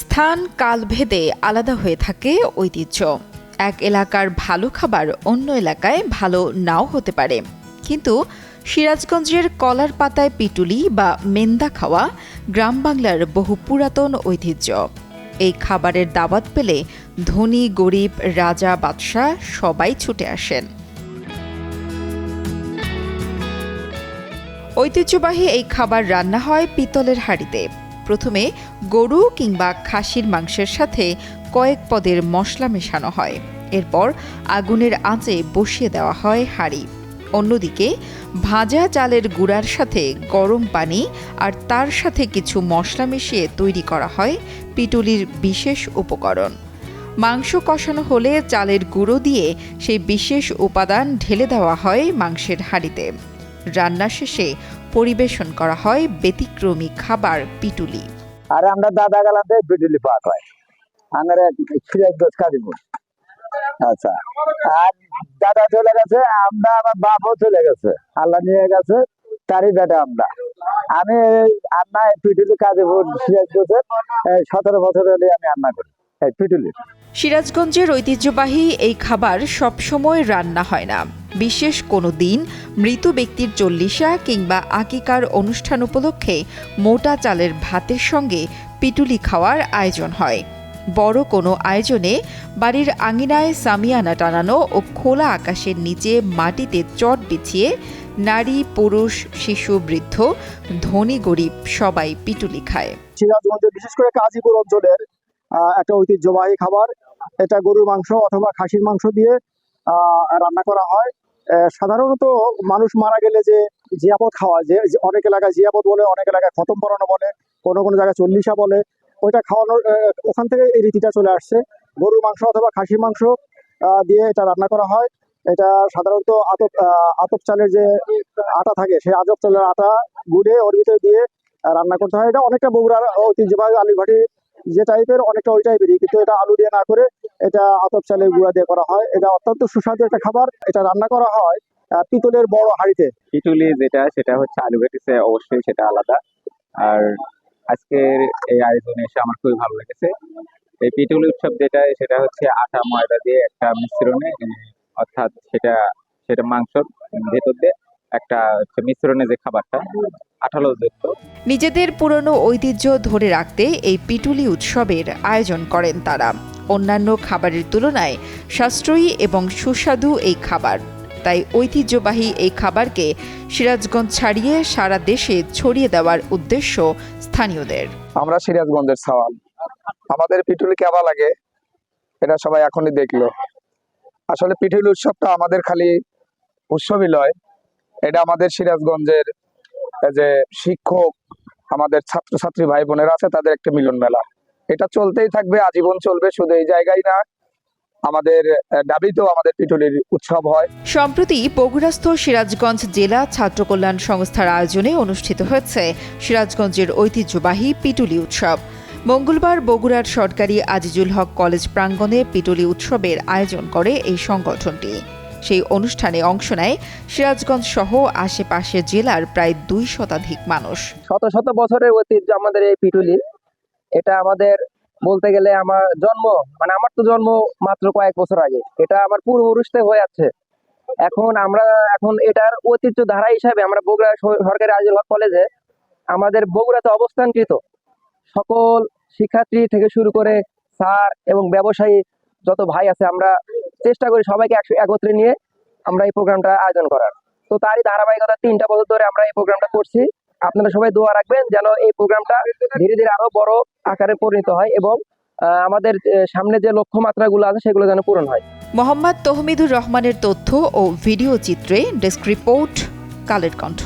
স্থান কালভেদে আলাদা হয়ে থাকে ঐতিহ্য। এক এলাকার ভালো খাবার অন্য এলাকায় ভালো নাও হতে পারে। কিন্তু সিরাজগঞ্জের কলার পাতায় পিটুলি বা মেন্দা খাওয়া গ্রাম বাংলার বহু পুরাতন ঐতিহ্য। এই খাবারের দাওয়াত পেলে ধনী, গরিব, রাজা, বাদশাহ সবাই ছুটে আসেন। ঐতিহ্যবাহী এই খাবার রান্না হয় পিতলের হাঁড়িতে। প্রথমে গরু কিংবা খাসির মাংসের সাথে কয়েক পদের মশলা মেশানো হয়। এরপর আগুনের আঁচে বসিয়ে দেওয়া হয় হাঁড়ি। অন্যদিকে ভাজা চালের গুঁড়ার সাথে গরম পানি আর তার সাথে কিছু মশলা মিশিয়ে তৈরি করা হয় পিটুলির বিশেষ উপকরণ। মাংস কষানো হলে চালের গুঁড়ো দিয়ে সেই বিশেষ উপাদান ঢেলে দেওয়া হয় মাংসের হাঁড়িতে। রান্না শেষে পরিবেশন করা হয় ব্যতিক্রমী খাবার পিটুলি। আর আমরা দাদা গেলাতে বিডুলি পাক হয় আমরা সিরাজগঞ্জ কাজীপুর আচ্ছা। আর দাদা চলে গেছে আমরা আমার বাপও চলে গেছে। আল্লাহ নিয়ে গেছে তারই বেটা আমরা। আমি এই পিটুলি কাজীপুর সিরাজগঞ্জের সতেরো বছর হলে আমি রান্না করি পিটুলি। সিরাজগঞ্জের ঐতিহ্যবাহী এই খাবার সবসময় রান্না হয় না। বিশেষ কোনো দিন মৃত ব্যক্তির চল্লিশা কিংবা আকিকার অনুষ্ঠান উপলক্ষে মোটা চালের ভাতের সঙ্গে পিটুলি খাওয়ার আয়োজন হয়। বড় কোনো আয়োজনে বাড়ির আঙিনায় সামিয়ানা টানানো ও খোলা আকাশের নিচে মাটিতে চট বিছিয়ে নারী, পুরুষ, শিশু, বৃদ্ধ, ধনী, গরিব সবাই পিটুলি খায়। সিরাজগঞ্জের বিশেষ করে কাজীপুর অঞ্চলের একটা ঐতিহ্যবাহী খাবার। এটা গরুর মাংস অথবা খাসির মাংস দিয়ে রান্না করা হয়। সাধারণত মানুষ মারা গেলে যে জিয়াপদ খাওয়া, যে অনেক এলাকায় জিয়াপদ বলে, অনেক এলাকায় খতম পরানো বলে, কোনো কোনো জায়গায় চল্লিশা বলে, ওইটা খাওয়ানোর ওখান থেকে এই রীতিটা চলে আসছে। গরুর মাংস অথবা খাসির মাংস দিয়ে এটা রান্না করা হয়। এটা সাধারণত আতপ আতপ চালের যে আটা থাকে, সেই আতপ চালের আটা গুড়ে ওর ভিতরে দিয়ে রান্না করতে হয়। এটা অনেকটা বগুড়ার ঐতিহ্যবাহী আলুঘাটি যে টাইপের অনেকটা ওই টাইপেরই কিন্তু এটা আলু দিয়ে না করে এটা আতপ চালের গুঁড়া দিয়ে করা হয়। এটা অত্যন্ত সুস্বাদু একটা খাবার। এটা রান্না করা হয় পিতলের বড় হাঁড়িতে। পিটুলি যেটা, সেটা হচ্ছে আলু ভেটিসে অবশ্যই সেটা আলাদা। আর আজকের এই আয়োজনে এসে আমার খুবই ভালো লেগেছে। এই পিটুলি উৎসব যেটা, সেটা হচ্ছে আটা, ময়দা দিয়ে একটা মিশ্রণে অর্থাৎ সেটা সেটা মাংসর ভেতর দিয়ে একটা হচ্ছে মিশ্রণে যে খাবারটা, আঠালো যুক্ত। নিজেদের পুরনো ঐতিহ্য ধরে রাখতে এই পিটুলি উৎসবের আয়োজন করেন তারা। অন্যান্য খাবারের তুলনায় সাশ্রয়ী এবং সুস্বাদু এই খাবার। তাই ঐতিহ্যবাহী এই খাবারকে সিরাজগঞ্জ ছাড়িয়ে সারা দেশে ছড়িয়ে দেওয়ার উদ্দেশ্য স্থানীয়দের। আমরা সিরাজগঞ্জের সওয়াল আমাদের পিটুলি কেমন লাগে? এটা সবাই এখনই দেখল। আসলে পিটুলি উৎসবটা আমাদের খালি উৎসবই নয় এটা আমাদের সিরাজগঞ্জের যে শিক্ষক, আমাদের ছাত্রছাত্রী ভাই বোনেরা আছে, তাদের একটা মিলন মেলা। এটা চলতেই থাকবে, আজীবন চলবে, শুধু এই জায়গায় না, আমাদের ডাবিতেও আমাদের পিটুলির উৎসব হয়। সম্প্রতি বগুড়াস্থ সিরাজগঞ্জ জেলা ছাত্র কল্যাণ সংস্থার আয়োজনে অনুষ্ঠিত হয়েছে সিরাজগঞ্জের ঐতিহ্যবাহী পিটুলি উৎসব। মঙ্গলবার বগুড়ার সরকারি আজিজুল হক কলেজ প্রাঙ্গণে পিটুলি উৎসবের আয়োজন করে এই সংগঠনটি। সেই অনুষ্ঠানে অংশ নেয় সিরাজগঞ্জ সহ আশেপাশের জেলার প্রায় দুই শতাধিক মানুষ। শত শত বছরের ঐতিহ্য আমাদের এই পিটুলি এটা আমাদের বলতে গেলে আমার জন্ম মানে আমার তো জন্ম মাত্র কয়েক বছর আগে। এটা আমার পূর্বপুরুষ থেকে হয়ে যাচ্ছে এখন আমরা, এখন এটার ঐতিহ্য ধারা হিসাবে আমরা বগুড়া সরকারি আজিল হক কলেজে আমাদের বগুড়াতে অবস্থানকৃত সকল শিক্ষার্থী থেকে শুরু করে স্যার এবং ব্যবসায়ী যত ভাই আছে আমরা চেষ্টা করি সবাইকে একত্রে নিয়ে আমরা এই প্রোগ্রামটা আয়োজন করার। তো তারই ধারাবাহিকতা তিনটা বছর ধরে আমরা এই প্রোগ্রামটা করছি। আপনারা সবাই দোয়া রাখবেন যেন এই প্রোগ্রামটা ধীরে ধীরে আরও বড় আকারে পরিণত হয় এবং আমাদের সামনে যে লক্ষ্যমাত্রাগুলো আছে সেগুলো যেন পূরণ হয়। মোহাম্মদ তহমিদুর রহমানের তথ্য ও ভিডিও চিত্রে ডেস্ক রিপোর্ট, কালের কণ্ঠ।